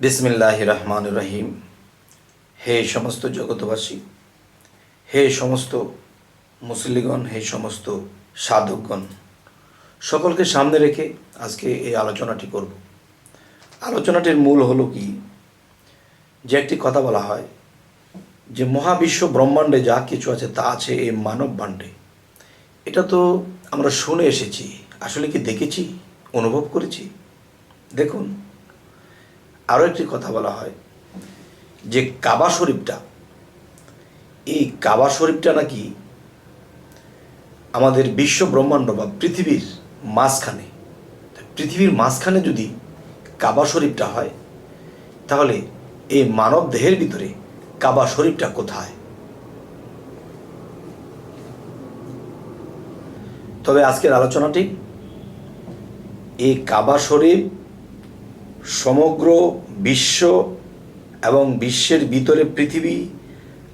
বিসমিল্লাহ রহমান রহিম হে সমস্ত জগতবাসী হে সমস্ত মুসলিগণ, হে সমস্ত সাধকগণ, সকলকে সামনে রেখে আজকে এই আলোচনাটি করব। আলোচনাটির মূল হলো কি? যে একটি কথা বলা হয় যে মহাবিশ্ব ব্রহ্মাণ্ডে যা কিছু আছে তা আছে এই মানব ভাণ্ডে। এটা তো আমরা শুনে এসেছি। আসলে কি দেখেছি? অনুভব করেছি? দেখুন আরও একটি কথা বলা হয় যে কাবা শরীফটা, এই কাবা শরীফটা নাকি আমাদের বিশ্ব ব্রহ্মাণ্ড বা পৃথিবীর মাঝখানে পৃথিবীর মাঝখানে যদি কাবা শরীফটা হয়, তাহলে এই মানব দেহের ভিতরে কাবা শরীফটা কোথায়? তবে আজকের আলোচনাটি, এই কাবা শরীফ সমগ্র বিশ্ব এবং বিশ্বের ভিতরে পৃথিবী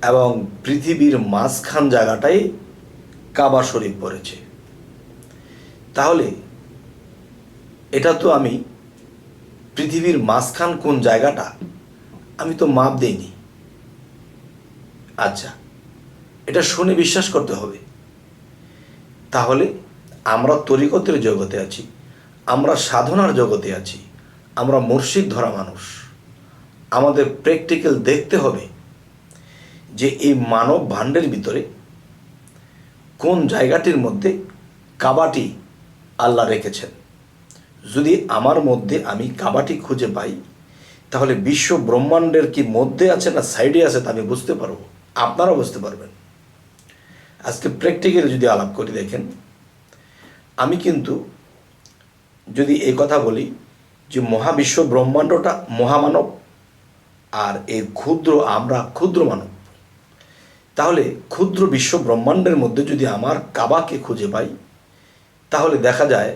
এবং পৃথিবীর মাঝখান জায়গাটাই কাবা শরীফ পড়েছে। তাহলে এটা তো আমি পৃথিবীর মাঝখান কোন জায়গাটা আমি তো মাপ দেইনি। আচ্ছা এটা শুনে বিশ্বাস করতে হবে। তাহলে আমরা তরিকতের জগতে আছি, আমরা সাধনার জগতে আছি। আমরা মুর্শিদ ধরা মানুষ। আমাদের প্র্যাকটিক্যাল দেখতে হবে যে এই মানব ভাণ্ডের ভিতরে কোন জায়গাটির মধ্যে কাবাটি আল্লাহ রেখেছেন। যদি আমার মধ্যে আমি কাবাটি খুঁজে পাই, তাহলে বিশ্ব ব্রহ্মাণ্ডের কি মধ্যে আছে না সাইডে আছে তা আমি বুঝতে পারব। আপনারাও বুঝতে পারবেন। আজকে প্র্যাকটিক্যালি যদি আলাপ করি দেখেন, আমি কিন্তু যদি এই কথা বলি যে মহাবিশ্ব ব্রহ্মাণ্ডটা মহামানব আর এই ক্ষুদ্র আমরা ক্ষুদ্র মানব। তাহলে ক্ষুদ্র বিশ্ব ব্রহ্মাণ্ডের মধ্যে যদি আমার কাবাকে খুঁজে পাই, তাহলে দেখা যায়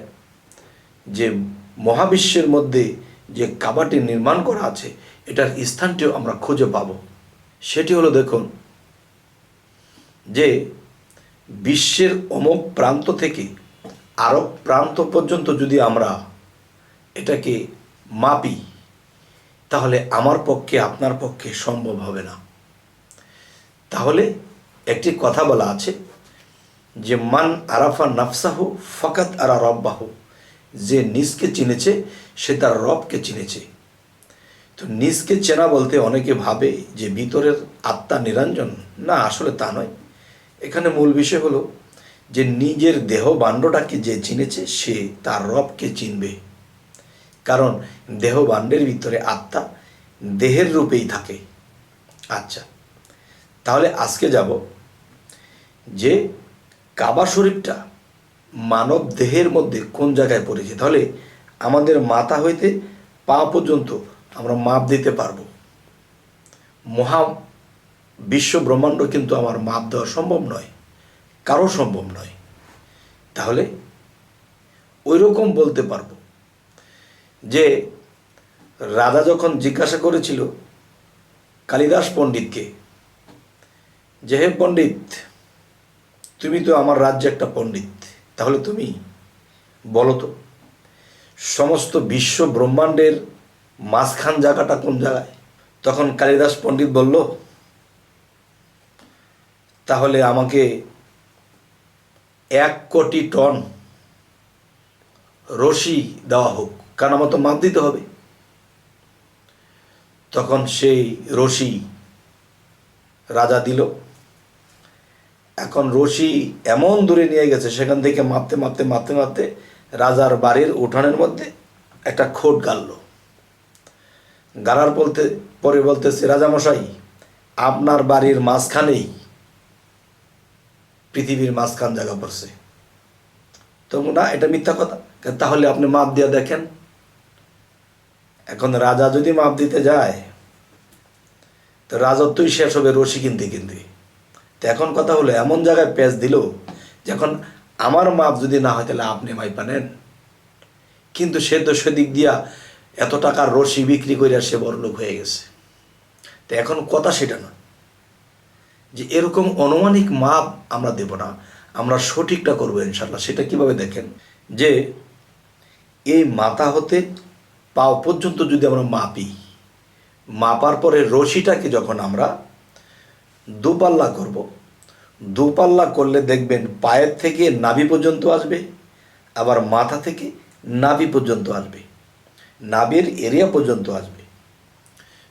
যে মহাবিশ্বের মধ্যে যে কাবাটি নির্মাণ করা আছে, এটার স্থানটিও আমরা খুঁজে পাব। সেটি হলো দেখুন যে বিশ্বের অমুক প্রান্ত থেকে আরব প্রান্ত পর্যন্ত যদি আমরা এটাকে মাপি, তাহলে আমার পক্ষে আপনার পক্ষে সম্ভব হবে না। তাহলে একটি কথা বলা আছে যে, মান আরাফা নাফসাহু ফকাত আরা রব্বাহু যে নিজকে চিনেছে, সে তার রবকে চিনেছে। তো নিজকে চেনা বলতে অনেকে ভাবে যে, ভিতরের আত্মা নিরঞ্জন। না, আসলে তা নয়। এখানে মূল বিষয় হলো যে, নিজের দেহ বাণ্ডটাকে যে চিনেছে, সে তার রবকে চিনবে। কারণ দেহ বাণ্ডের ভিতরে আত্মা দেহের রূপেই থাকে। আচ্ছা তাহলে আজকে যাব যে কাবা শরীফটা মানব দেহের মধ্যে কোন জায়গায় পড়েছে। তাহলে আমাদের মাথা হইতে পা পর্যন্ত আমরা মাপ দিতে পারব। মহা বিশ্ব ব্রহ্মাণ্ড কিন্তু আমার মাপ দেওয়া সম্ভব নয়, কারও সম্ভব নয়। তাহলে ওই রকম বলতে পারব। যে রাধা যখন জিজ্ঞাসা করেছিল কালিদাস পণ্ডিতকে যে, হে পণ্ডিত, তুমি তো আমার রাজ্যে একটা পণ্ডিত, তাহলে তুমি বলো তো, সমস্ত বিশ্ব ব্রহ্মাণ্ডের মাঝখান জায়গাটা কোন জায়গায়? তখন কালিদাস পণ্ডিত বলল, তাহলে আমাকে এক কোটি টন রশি দেওয়া হোক। কারণ আমার তো মাপ দিতে হবে। তখন সেই রশি রাজা দিল। এখন রশি এমন দূরে নিয়ে গেছে, সেখান থেকে মাপতে মাপতে মাপতে মাপতে রাজার বাড়ির উঠানের মধ্যে একটা খোট গাড়ল। গাড়ার বলতে, পরে বলতেছে রাজামশাই আপনার বাড়ির মাঝখানেই পৃথিবীর মাঝখান জায়গা পড়ছে। তো না, এটা মিথ্যা কথা। তাহলে আপনি মাপ দিয়ে দেখেন এখন রাজা যদি মাপ দিতে যায়, তো রাজত্বই শেষ হবে রশি কিনতে কিনতে। তো এখন কথা হলো, এমন জায়গায় পেঁচ দিল, যখন আমার মাপ যদি না হয়, তাহলে আপনি মাইপা নেন। কিন্তু সে তো সেদিক দিয়া এত টাকার রশি বিক্রি করে সে বড়লোক হয়ে গেছে। তো এখন কথা সেটা না, যে এরকম অনুমানিক মাপ আমরা দেব না, আমরা সঠিকটা করব ইনশাল্লাহ সেটা কীভাবে দেখেন? যে এই মাথা হতে পাও পর্যন্ত যদি আমরা মাপি, মাপার পরে রশিটাকে যখন আমরা দুপাল্লা করব, দুপাল্লা করলে দেখবেন পায়ের থেকে নাভি পর্যন্ত আসবে, আবার মাথা থেকে নাভি পর্যন্ত আসবে, নাভির এরিয়া পর্যন্ত আসবে।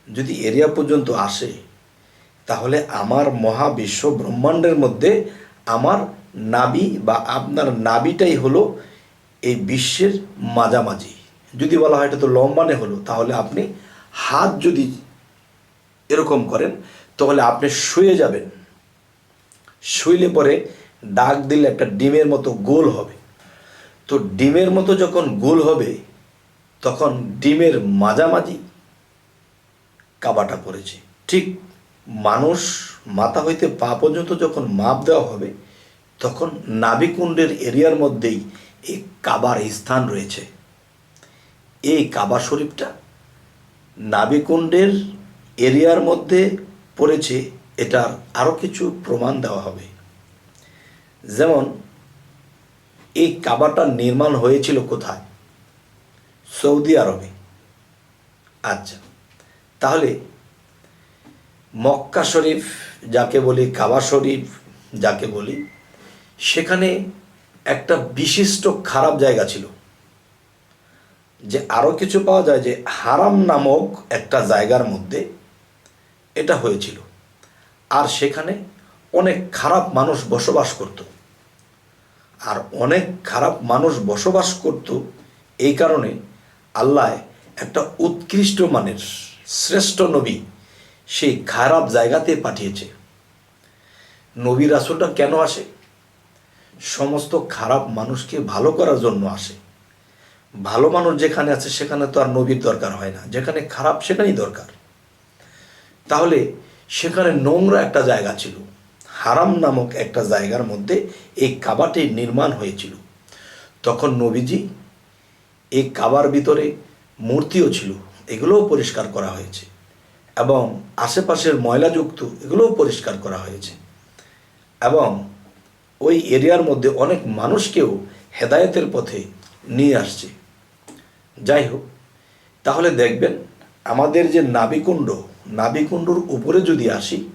যদি এরিয়া পর্যন্ত আসে, তাহলে আমার মহাবিশ্ব ব্রহ্মাণ্ডের মধ্যে আমার নাবি বা আপনার নাবিটাই হলো এই বিশ্বের মাঝামাঝি। যদি বলা হয় এটা তো লম্বানে হলো, তাহলে আপনি হাত যদি এরকম করেন, তাহলে আপনি শুয়ে যাবেন। শুইলে পরে ডাক দিলে একটা ডিমের মতো গোল হবে। তো ডিমের মতো যখন গোল হবে, তখন ডিমের মাঝামাঝি কাবাটা পড়েছে। ঠিক মানুষ মাথা হইতে পা পর্যন্ত যখন মাপ দেওয়া হবে, তখন নাভিকুণ্ডের এরিয়ার মধ্যেই এই কাবার স্থান রয়েছে। এই কাবা শরীফটা নাবিকুণ্ডের এরিয়ার মধ্যে পড়েছে, এটার আরও কিছু প্রমাণ দেওয়া হবে। যেমন, এই কাবাটা নির্মাণ হয়েছিল কোথায়? সৌদি আরবে। আচ্ছা তাহলে মক্কা শরীফ যাকে বলি, কাবা শরীফ যাকে বলি, সেখানে একটা বিশিষ্ট খারাপ জায়গা ছিল। যে আরও কিছু পাওয়া যায় যে হারাম নামক একটা জায়গার মধ্যে এটা হয়েছিল। আর সেখানে অনেক খারাপ মানুষ বসবাস করত। আর অনেক খারাপ মানুষ বসবাস করত এই কারণে আল্লাহ একটা উৎকৃষ্ট মানের শ্রেষ্ঠ নবী সেই খারাপ জায়গাতে পাঠিয়েছে। নবী রাসুলটা কেন আসে? সমস্ত খারাপ মানুষকে ভালো করার জন্য আসে। ভালো মানুষ যেখানে আছে, সেখানে তো আর নবীর দরকার হয় না। যেখানে খারাপ, সেখানেই দরকার। তাহলে সেখানে নোংরা একটা জায়গা ছিল। হারাম নামক একটা জায়গার মধ্যে এই কাবাটি নির্মাণ হয়েছিল। তখন নবীজি এই কাবার ভিতরে মূর্তিও ছিল, এগুলোও পরিষ্কার করা হয়েছে। এবং আশেপাশের ময়লাযুক্ত এগুলোও পরিষ্কার করা হয়েছে। এবং ওই এরিয়ার মধ্যে অনেক মানুষকেও হেদায়েতের পথে নিয়ে আসছে। যাই হোক তাহলে দেখবেন আমাদের যে নাবিকুণ্ড, নাবিকুণ্ডর উপরে যদি আসি,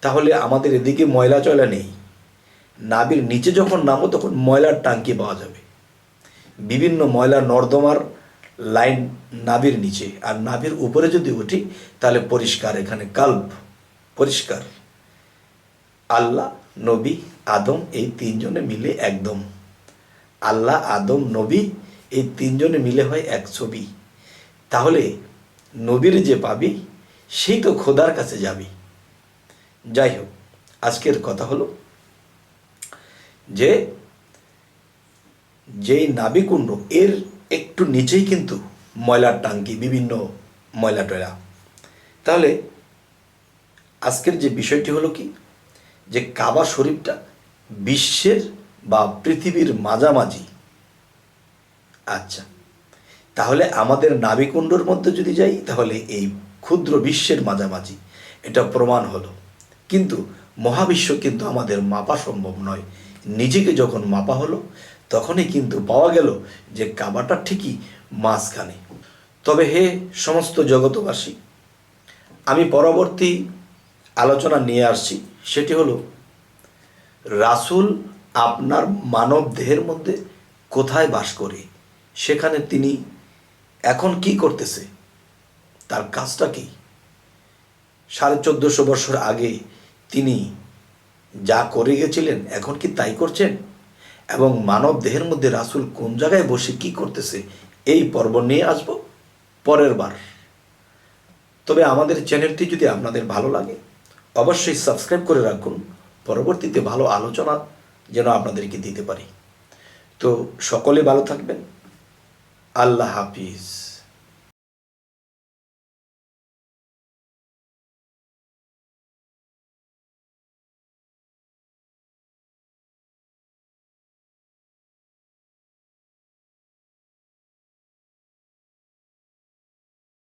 তাহলে আমাদের এদিকে ময়লা চয়লা নেই। নাবির নিচে যখন নামো তখন ময়লার টাঙ্কি পাওয়া যাবে। বিভিন্ন ময়লা নর্দমার লাইন নাভির নিচে। আর নাভির উপরে যদি উঠি, তাহলে পরিষ্কার এখানে কাল্প, পরিষ্কার। আল্লাহ, নবী, আদম, এই তিনজনে মিলে একদম। আল্লাহ, আদম, নবী এই তিনজনে মিলে হয় এক ছবি। তাহলে নবীর যে পাবি, সেই তো খোদার কাছে যাবি। যাই হোক, আজকের কথা হলো যে, যেই নাবিকুণ্ড, এর একটু নিচেই কিন্তু ময়লার টাঙ্কি, বিভিন্ন ময়লা টয়লা। তাহলে আজকের যে বিষয়টি হলো কি? যে কাবা শরীফটা বিশ্বের বা পৃথিবীর মাঝামাঝি আচ্ছা তাহলে আমাদের নাবিকুণ্ডর মধ্যে যদি যাই, তাহলে এই ক্ষুদ্র বিশ্বের মাঝামাঝি, এটা প্রমাণ হলো। কিন্তু মহাবিশ্ব কিন্তু আমাদের মাপা সম্ভব নয়। নিজেকে যখন মাপা হলো, তখনই কিন্তু পাওয়া গেল যে কাবাটা ঠিকই মাঝখানে। তবে হে সমস্ত জগতবাসী আমি পরবর্তী আলোচনা নিয়ে আসছি। সেটি হলো, রাসূল আপনার মানব দেহের মধ্যে কোথায় বাস করে? সেখানে তিনি এখন কি করতেছে? তার কাজটা কি? সাড়ে চোদ্দোশো বছর আগে তিনি যা করে গেছিলেন, এখন কি তাই করছেন? এবং মানব দেহের মধ্যে রাসুল কোন জায়গায় বসে কি করতেছে, এই পর্ব নিয়ে আসব পরের বার। তবে আমাদের চ্যানেলটি যদি আপনাদের ভালো লাগে, অবশ্যই সাবস্ক্রাইব করে রাখুন। পরবর্তীতে ভালো আলোচনা যেন আপনাদেরকে দিতে পারি। তো সকলে ভালো থাকবেন। আল্লাহ হাফিজ